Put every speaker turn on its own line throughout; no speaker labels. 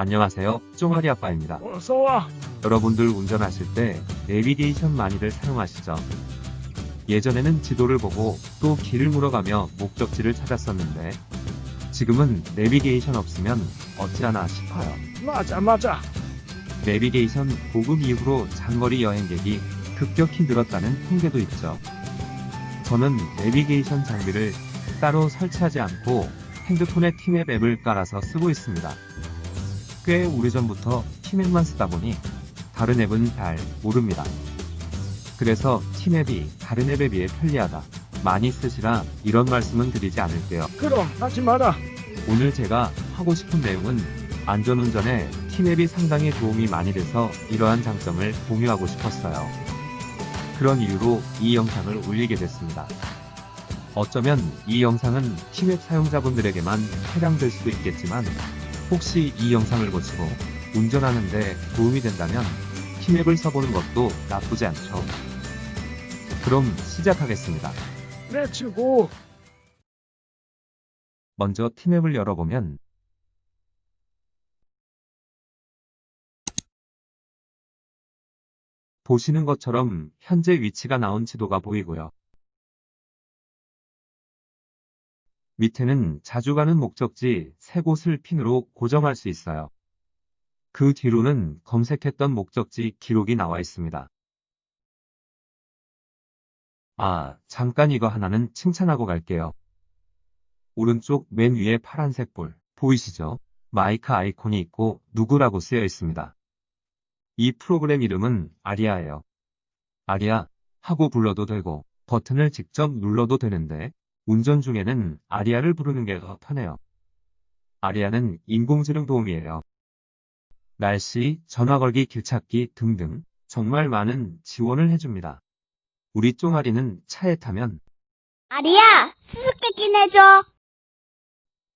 안녕하세요. 쫑아리 아빠입니다.
어서와.
여러분들 운전하실 때 내비게이션 많이들 사용하시죠? 예전에는 지도를 보고 또 길을 물어가며 목적지를 찾았었는데 지금은 내비게이션 없으면 어찌하나 싶어요.
맞아, 맞아.
내비게이션 보급 이후로 장거리 여행객이 급격히 늘었다는 통계도 있죠. 저는 내비게이션 장비를 따로 설치하지 않고 핸드폰에 티맵 앱을 깔아서 쓰고 있습니다. 꽤 오래전부터 티맵만 쓰다 보니 다른 앱은 잘 모릅니다. 그래서 티맵이 다른 앱에 비해 편리하다. 많이 쓰시라 이런 말씀은 드리지 않을게요.
그럼 하지 마라.
오늘 제가 하고 싶은 내용은 안전운전에 티맵이 상당히 도움이 많이 돼서 이러한 장점을 공유하고 싶었어요. 그런 이유로 이 영상을 올리게 됐습니다. 어쩌면 이 영상은 티맵 사용자분들에게만 해당될 수도 있겠지만 혹시 이 영상을 보시고 운전하는데 도움이 된다면 티맵을 써보는 것도 나쁘지 않죠. 그럼 시작하겠습니다.
렛츠고.
먼저 티맵을 열어보면 보시는 것처럼 현재 위치가 나온 지도가 보이고요. 밑에는 자주 가는 목적지 세 곳을 핀으로 고정할 수 있어요. 그 뒤로는 검색했던 목적지 기록이 나와 있습니다. 아, 잠깐 이거 하나는 칭찬하고 갈게요. 오른쪽 맨 위에 파란색 볼 보이시죠? 마이크 아이콘이 있고 누구라고 쓰여 있습니다. 이 프로그램 이름은 아리아예요. 아리아 하고 불러도 되고 버튼을 직접 눌러도 되는데 운전 중에는 아리아를 부르는 게 더 편해요. 아리아는 인공지능 도움이에요. 날씨, 전화 걸기, 길 찾기 등등 정말 많은 지원을 해줍니다. 우리 쫑아리는 차에 타면
아리야, 수수께끼 내줘.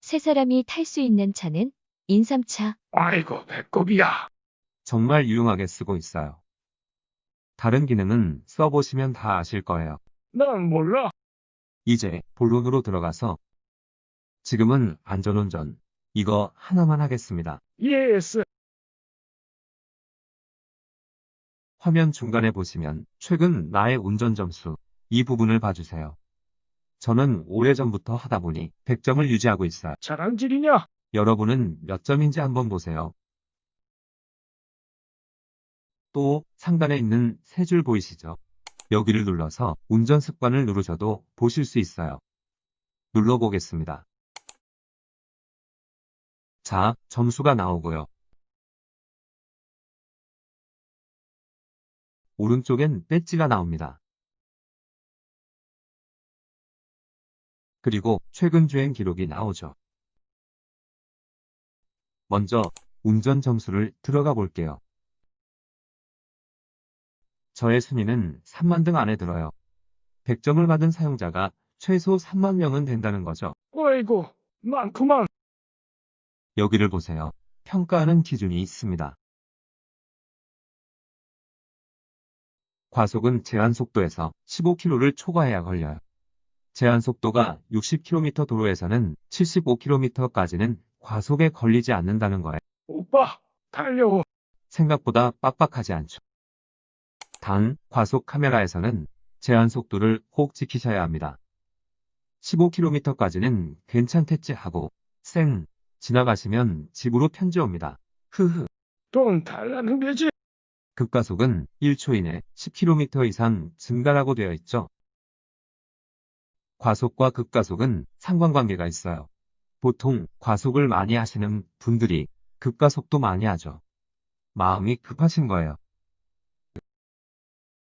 세 사람이 탈 수 있는 차는 인삼차.
아이고, 배꼽이야.
정말 유용하게 쓰고 있어요. 다른 기능은 써보시면 다 아실 거예요.
난 몰라.
이제 본론으로 들어가서 지금은 안전운전 이거 하나만 하겠습니다.
예스.
화면 중간에 보시면 최근 나의 운전 점수 이 부분을 봐주세요. 저는 오래전부터 하다 보니 100점을 유지하고 있어요.
자랑질이냐?
여러분은 몇 점인지 한번 보세요. 또 상단에 있는 세 줄 보이시죠? 여기를 눌러서 운전 습관을 누르셔도 보실 수 있어요. 눌러보겠습니다. 자, 점수가 나오고요. 오른쪽엔 배지가 나옵니다. 그리고 최근 주행 기록이 나오죠. 먼저 운전 점수를 들어가 볼게요. 저의 순위는 3만 등 안에 들어요. 100점을 받은 사용자가 최소 3만 명은 된다는 거죠.
어이구, 많구만.
여기를 보세요. 평가하는 기준이 있습니다. 과속은 제한 속도에서 15km를 초과해야 걸려요. 제한 속도가 60km 도로에서는 75km까지는 과속에 걸리지 않는다는 거예요.
오빠, 달려.
생각보다 빡빡하지 않죠. 단, 과속 카메라에서는 제한 속도를 꼭 지키셔야 합니다. 15km까지는 괜찮겠지 하고 쌩 지나가시면 집으로 편지 옵니다. 흐흐.
돈 달라는 게지.
급가속은 1초 이내 10km 이상 증가라고 되어 있죠. 과속과 급가속은 상관관계가 있어요. 보통 과속을 많이 하시는 분들이 급가속도 많이 하죠. 마음이 급하신 거예요.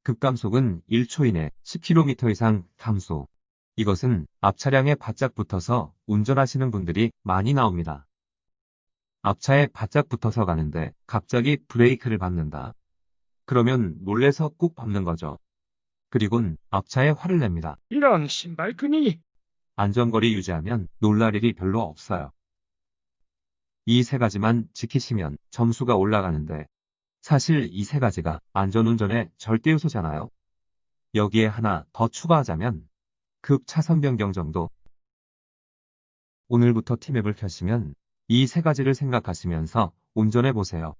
급감속은 1초 이내 10km 이상 감소. 이것은 앞 차량에 바짝 붙어서 운전하시는 분들이 많이 나옵니다. 앞차에 바짝 붙어서 가는데 갑자기 브레이크를 밟는다. 그러면 놀래서 꾹 밟는 거죠. 그리곤 앞차에 화를 냅니다.
이런 신발끈이.
안전거리 유지하면 놀랄 일이 별로 없어요. 이 세 가지만 지키시면 점수가 올라가는데 사실 이 세 가지가 안전운전의 절대 요소잖아요. 여기에 하나 더 추가하자면 급 차선 변경 정도. 오늘부터 티맵을 켜시면 이 세 가지를 생각하시면서 운전해 보세요.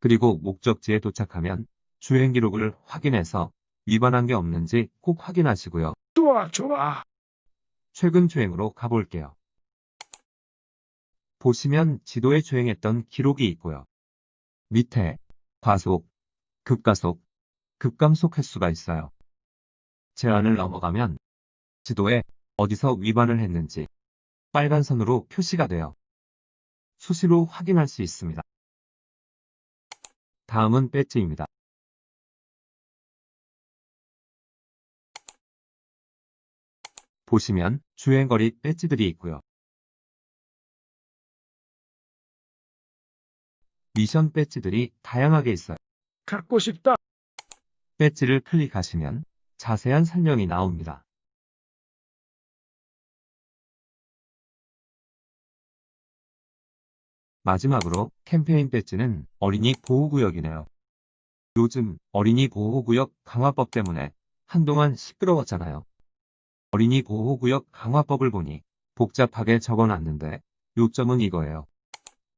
그리고 목적지에 도착하면 주행 기록을 확인해서 위반한 게 없는지 꼭 확인하시고요.
좋아, 좋아.
최근 주행으로 가볼게요. 보시면 지도에 주행했던 기록이 있고요. 밑에 과속, 급가속, 급감속 횟수가 있어요. 제한을 넘어가면 지도에 어디서 위반을 했는지 빨간 선으로 표시가 돼요. 수시로 확인할 수 있습니다. 다음은 배지입니다. 보시면 주행거리 배지들이 있고요. 미션 배지들이 다양하게 있어요.
갖고 싶다.
배지를 클릭하시면 자세한 설명이 나옵니다. 마지막으로 캠페인 배지는 어린이 보호구역이네요. 요즘 어린이 보호구역 강화법 때문에 한동안 시끄러웠잖아요. 어린이 보호구역 강화법을 보니 복잡하게 적어놨는데 요점은 이거예요.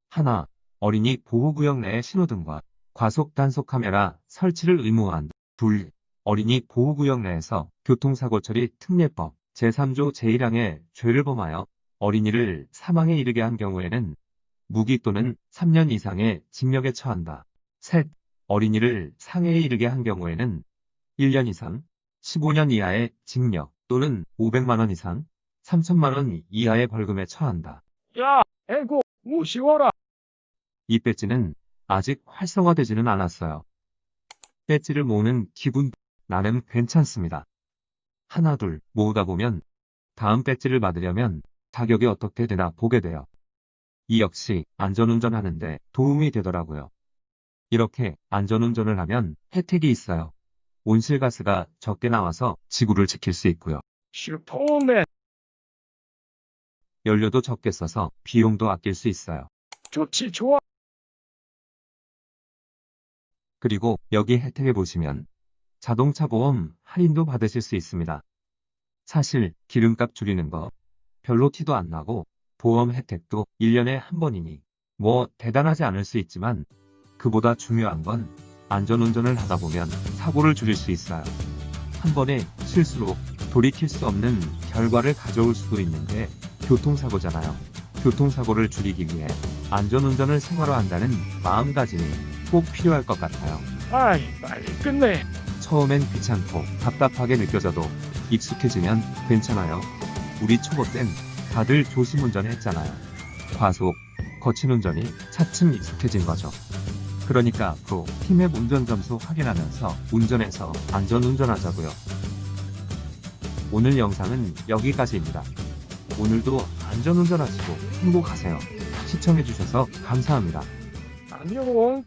하나, 어린이 보호구역 내에 신호등과 과속 단속 카메라 설치를 의무화한다. 둘, 어린이 보호구역 내에서 교통사고 처리 특례법 제3조 제1항의 죄를 범하여 어린이를 사망에 이르게 한 경우에는 무기 또는 3년 이상의 징역에 처한다. 셋, 어린이를 상해에 이르게 한 경우에는 1년 이상, 15년 이하의 징역 또는 500만 원 이상, 3천만 원 이하의 벌금에 처한다.
야, 에고, 무시워라.
이 배지는 아직 활성화되지는 않았어요. 배지를 모으는 기분 나름 괜찮습니다. 하나 둘 모으다 보면 다음 배지를 받으려면 자격이 어떻게 되나 보게 돼요. 이 역시 안전운전 하는데 도움이 되더라고요. 이렇게 안전운전을 하면 혜택이 있어요. 온실가스가 적게 나와서 지구를 지킬 수 있고요.
슈퍼맨.
연료도 적게 써서 비용도 아낄 수 있어요.
좋지, 좋아.
그리고 여기 혜택에 보시면 자동차 보험 할인도 받으실 수 있습니다. 사실 기름값 줄이는 거 별로 티도 안 나고 보험 혜택도 1년에 한 번이니 뭐 대단하지 않을 수 있지만 그보다 중요한 건 안전운전을 하다 보면 사고를 줄일 수 있어요. 한 번의 실수로 돌이킬 수 없는 결과를 가져올 수도 있는데 교통사고잖아요. 교통사고를 줄이기 위해 안전운전을 생활화한다는 마음가짐이 꼭 필요할 것 같아요.
아이, 빨리 끝내.
처음엔 귀찮고 답답하게 느껴져도 익숙해지면 괜찮아요. 우리 초보 땐 다들 조심 운전 했잖아요. 과속, 거친 운전이 차츰 익숙해진 거죠. 그러니까 앞으로 팀의 운전 점수 확인하면서 운전해서 안전 운전하자고요. 오늘 영상은 여기까지입니다. 오늘도 안전 운전하시고 행복하세요. 시청해주셔서 감사합니다.
안녕.